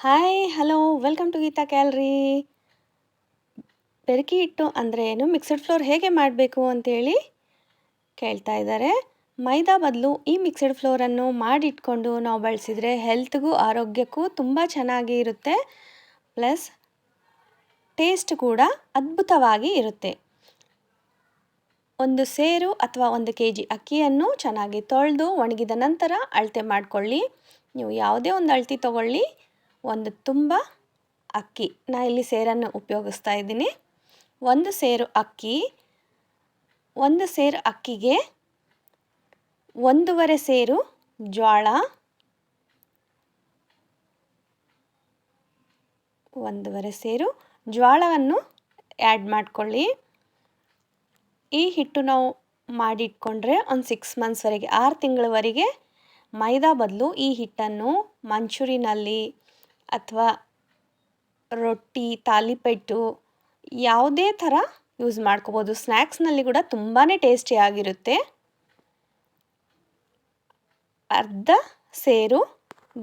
Hi hello welcome to Geetha calorie ಬೆರಕಿ ಹಿಟ್ಟು ಅಂದರೆ ಏನು? ಮಿಕ್ಸಡ್ ಫ್ಲೋರ್ ಹೇಗೆ ಮಾಡಬೇಕು ಅಂತೇಳಿ ಕೇಳ್ತಾ ಇದ್ದಾರೆ ಮೈದಾ ಬದಲು ಈ ಮಿಕ್ಸಡ್ ಫ್ಲೋರನ್ನು ಮಾಡಿಟ್ಕೊಂಡು ನಾವು ಬಳಸಿದರೆ ಹೆಲ್ತ್ಗೂ ಆರೋಗ್ಯಕ್ಕೂ ತುಂಬ ಚೆನ್ನಾಗಿ ಇರುತ್ತೆ. ಪ್ಲಸ್ ಟೇಸ್ಟ್ ಕೂಡ ಅದ್ಭುತವಾಗಿ ಇರುತ್ತೆ. ಒಂದು ಸೇರು ಅಥವಾ ಒಂದು ಕೆ ಜಿ ಅಕ್ಕಿಯನ್ನು ಚೆನ್ನಾಗಿ ತೊಳೆದು ಒಣಗಿದ ನಂತರ ಅಳತೆ ಮಾಡಿಕೊಳ್ಳಿ. ನೀವು ಯಾವುದೇ ಒಂದು ಅಳತೆ ತಗೊಳ್ಳಿ. ಒಂದು ತುಂಬ ಅಕ್ಕಿ. ನಾ ಇಲ್ಲಿ ಸೇರನ್ನು ಉಪಯೋಗಿಸ್ತಾ ಇದ್ದೀನಿ. ಒಂದು ಸೇರು ಅಕ್ಕಿ, ಒಂದು ಸೇರು ಅಕ್ಕಿಗೆ ಒಂದೂವರೆ ಸೇರು ಜೋಳ ಒಂದೂವರೆ ಸೇರು ಜೋಳವನ್ನು ಆ್ಯಡ್ ಮಾಡಿಕೊಳ್ಳಿ. ಈ ಹಿಟ್ಟು ನಾವು ಮಾಡಿಟ್ಕೊಂಡ್ರೆ ಒಂದು ಸಿಕ್ಸ್ ಮಂತ್ಸ್ವರೆಗೆ ಆರು ತಿಂಗಳವರೆಗೆ ಮೈದಾ ಬದಲು ಈ ಹಿಟ್ಟನ್ನು ಮಂಚೂರಿನಲ್ಲಿ ಅಥವಾ ರೊಟ್ಟಿ, ತಾಲಿಪೆಟ್ಟು ಯಾವುದೇ ಥರ ಯೂಸ್ ಮಾಡ್ಕೋಬೋದು. ಸ್ನ್ಯಾಕ್ಸ್ನಲ್ಲಿ ಕೂಡ ತುಂಬಾ ಟೇಸ್ಟಿಯಾಗಿರುತ್ತೆ ಅರ್ಧ ಸೇರು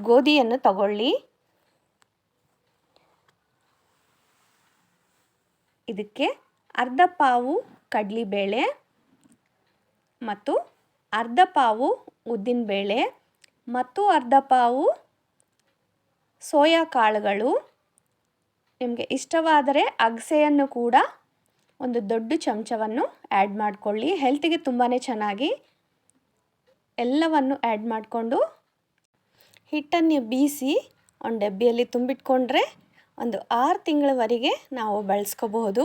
ಗೋಧಿಯನ್ನು ತಗೊಳ್ಳಿ. ಇದಕ್ಕೆ ಅರ್ಧ ಪಾವು ಕಡಲೆಬೇಳೆ ಮತ್ತು ಅರ್ಧ ಪಾವು ಉದ್ದಿನಬೇಳೆ ಮತ್ತು ಅರ್ಧ ಪಾವು ಸೋಯಾ ಕಾಳುಗಳು. ನಿಮಗೆ ಇಷ್ಟವಾದರೆ ಅಗಸೆಯನ್ನು ಕೂಡ ಒಂದು ದೊಡ್ಡ ಚಮಚವನ್ನು ಆ್ಯಡ್ ಮಾಡಿಕೊಳ್ಳಿ. ಹೆಲ್ತಿಗೆ ತುಂಬಾ ಚೆನ್ನಾಗಿ ಎಲ್ಲವನ್ನು ಆ್ಯಡ್ ಮಾಡಿಕೊಂಡು ಹಿಟ್ಟನ್ನು ಬೀಸಿ ಒಂದು ಡಬ್ಬಿಯಲ್ಲಿ ತುಂಬಿಟ್ಕೊಂಡ್ರೆ ಒಂದು ಆರು ತಿಂಗಳವರೆಗೆ ನಾವು ಬಳಸ್ಕೋಬಹುದು.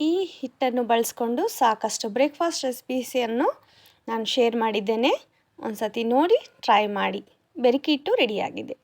ಈ ಹಿಟ್ಟನ್ನು ಬಳಸ್ಕೊಂಡು ಸಾಕಷ್ಟು ಬ್ರೇಕ್ಫಾಸ್ಟ್ ರೆಸಿಪೀಸಿಯನ್ನು ನಾನು ಶೇರ್ ಮಾಡಿದ್ದೇನೆ. ಒಂದು ಸತಿ ನೋಡಿ ಟ್ರೈ ಮಾಡಿ. ಬೆರಕಿ ಹಿಟ್ಟು ರೆಡಿಯಾಗಿದೆ